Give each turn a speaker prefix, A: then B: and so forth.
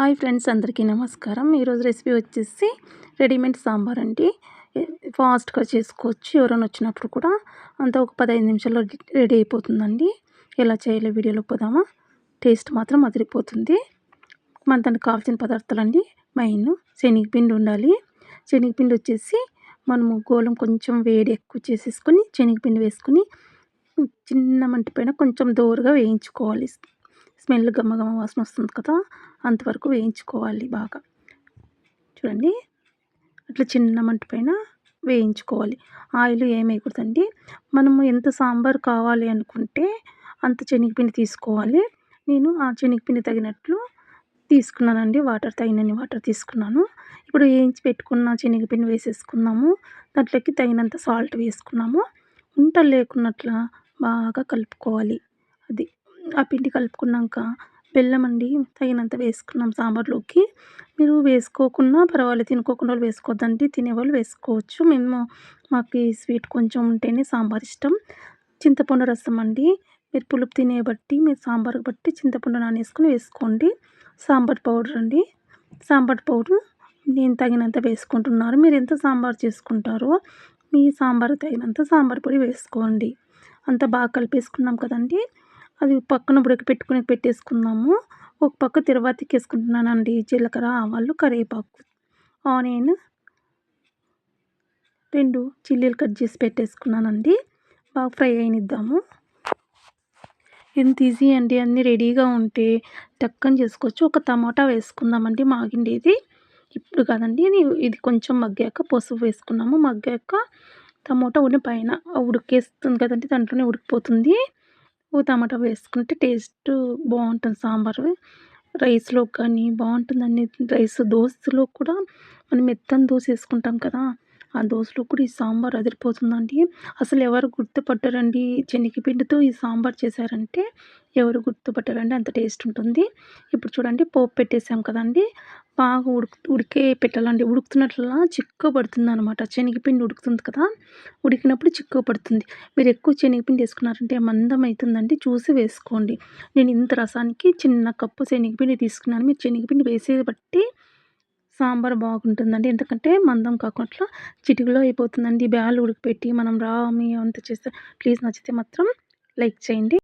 A: Hi friends అందరికీ నమస్కారం. ఈరోజు రెసిపీ వచ్చేసి రెడీమేడ్ సాంబార్ అండి. ఫాస్ట్గా చేసుకోవచ్చు. ఎవరైనా వచ్చినప్పుడు కూడా అంతా ఒక పదహైదు నిమిషాల్లో రెడీ అయిపోతుందండి. ఎలా చేయాలో వీడియోలో పోదామా? టేస్ట్ మాత్రం అదిరిపోతుంది. మన దానికి కావాల్సిన పదార్థాలు అండి మెయిన్ శనగపిండి ఉండాలి. శనగపిండి వచ్చేసి మనము గోళం కొంచెం వేడి ఎక్కువ చేసేసుకొని శనగపిండి వేసుకొని చిన్న మంట పైన కొంచెం దోరగా వేయించుకోవాలి. స్మెల్ గమ్మగమ్మ వాసన వస్తుంది కదా అంతవరకు వేయించుకోవాలి బాగా. చూడండి అట్లా చిన్న మంట పైన వేయించుకోవాలి. ఆయిల్ ఏమేయకూడదండి మనము ఎంత సాంబార్ కావాలి అనుకుంటే అంత శనగపిండి తీసుకోవాలి. నేను ఆ శనగపిండి తగినట్లు తీసుకున్నానండి వాటర్ తగినన్ని వాటర్ తీసుకున్నాను. ఇప్పుడు వేయించి పెట్టుకున్న శనగపిండి వేసేసుకున్నాము దాంట్లోకి తగినంత సాల్ట్ వేసుకున్నాము. ఉంట లేకున్నట్ల బాగా కలుపుకోవాలి. అది ఆ పిండి కలుపుకున్నాక బెల్లం అండి తగినంత వేసుకున్నాం సాంబార్లోకి. మీరు వేసుకోకున్నా పర్వాలేదు తినుకోకుండా వాళ్ళు వేసుకోవద్దండి తినేవాళ్ళు వేసుకోవచ్చు. మేము మాకు ఈ స్వీట్ కొంచెం ఉంటేనే సాంబార్ ఇష్టం. చింతపండు రసం అండి. మీరు పులుపు తినే బట్టి మీరు సాంబార్ బట్టి చింతపండు నానేసుకుని వేసుకోండి. సాంబార్ పౌడర్ అండి. సాంబార్ పౌడర్ నేను తగినంత వేసుకుంటున్నారు. మీరు ఎంత సాంబార్ చేసుకుంటారో మీ సాంబార్ తగినంత సాంబార్ పొడి వేసుకోండి. అంత బాగా కలిపేసుకున్నాం కదండి. అది పక్కన ఉడక పెట్టుకుని పెట్టేసుకుందాము. ఒక పక్క తిరువాతికి వేసుకుంటున్నానండి జీలకర్ర ఆవాలు కరివేపాకు ఆనియన్. రెండు చిల్లీలు కట్ చేసి పెట్టేసుకున్నానండి. బాగా ఫ్రై అయినిద్దాము. ఎంత ఈజీ అండి అన్నీ రెడీగా ఉంటే టక్కని చేసుకోవచ్చు. ఒక టమాటా వేసుకుందామండి మాగిండేది. ఇప్పుడు కాదండి ఇది కొంచెం మగ్గాక పసుపు వేసుకున్నాము. మగ్గాక టమోటా ఉడిన పైన ఉడికేస్తుంది కదండి దాంట్లోనే ఉడికిపోతుంది. టమాటా వేసుకుంటే టేస్ట్ బాగుంటుంది సాంబారు రైస్లో కానీ బాగుంటుందండి రైస్ దోశలో కూడా మనం మెత్తని దోశ వేసుకుంటాం కదా. ఆ దోశలో కూడా ఈ సాంబార్ అదిరిపోతుందండి. అసలు ఎవరు గుర్తుపట్టరండి? శనగపిండితో ఈ సాంబార్ చేశారంటే ఎవరు గుర్తుపట్టరండి? అంత టేస్ట్ ఉంటుంది. ఇప్పుడు చూడండి పోపు పెట్టేసాం కదండి. బాగా ఉడుకు ఉడికే పెట్టాలండి. ఉడుకుతున్నట్లా చిక్క పడుతుంది అనమాట శనగపిండి ఉడుకుతుంది కదా? ఉడికినప్పుడు చిక్క పడుతుంది. మీరు ఎక్కువ శనగపిండి వేసుకున్నారంటే మందం అవుతుందండి చూసి వేసుకోండి. నేను ఇంత రసానికి చిన్న కప్పు శనగపిండి తీసుకున్నాను. మీరు శనగపిండి వేసే బట్టి సాంబార్ బాగుంటుందండి. ఎందుకంటే మందం కాకుండా చిటికలో అయిపోతుందండి. బ్యాలు ఉడికిపెట్టి మనం రా మీ అంత చేస్తే ప్లీజ్ నచ్చితే మాత్రం లైక్ చేయండి.